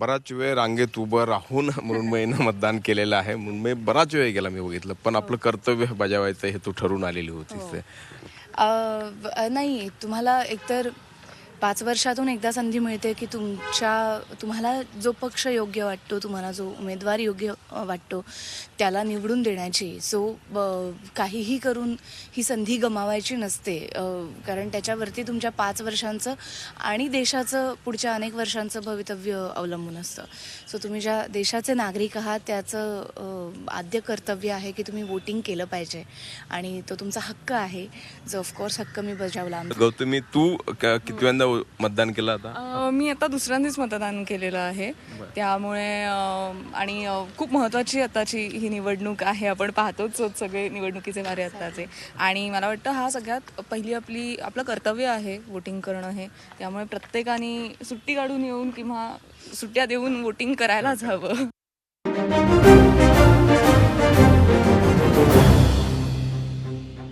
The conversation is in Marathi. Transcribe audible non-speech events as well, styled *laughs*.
बराच वेळ रांगेत उभं राहून *laughs* मृण्मयीनं मतदान केलेलं आहे. मृण्मयी बराच वेळ गेला मी बघितलं पण आपलं कर्तव्य बजावायचं हे तू ठरवून आलेली होतीस. ब- नाही तुम्हाला एकतर पाच वर्षातून एकदा संधी मिळते की तुमच्या तुम्हाला जो पक्ष योग्य वाटतो तुम्हाला जो उमेदवार योग्य वाटतो त्याला निवडून देण्याची. सो काहीही करून ही संधी गमावायची नसते. कारण त्याच्यावरती तुमच्या पाच वर्षांचं आणि देशाचं पुढच्या अनेक वर्षांचं भवितव्य अवलंबून असतं. सो तुम्ही ज्या देशाचे नागरिक आहात त्याचं आद्य कर्तव्य आहे की तुम्ही वोटिंग केलं पाहिजे. आणि तो तुमचा हक्क आहे. जो ऑफकोर्स हक्क मी बजावला. गौतमी तू कितव्यांदा मतदान केलं आता? अ, मी आता दुसऱ्यांदाच मतदान केलेलं आहे. त्यामुळे अ, आणि अ, खूप महत्त्वाची आताची ही निवडणूक आहे. आपण पाहतोच आहोत सगळे निवडणुकीचे वारे आत्ताचे आणि मला वाटतं हा सगळ्यात पहिली आपली आपलं कर्तव्य आहे वोटिंग करणं हे. त्यामुळे प्रत्येकाने सुट्टी काढून येऊन किंवा सुट्ट्या देऊन वोटिंग करायलाच हवं.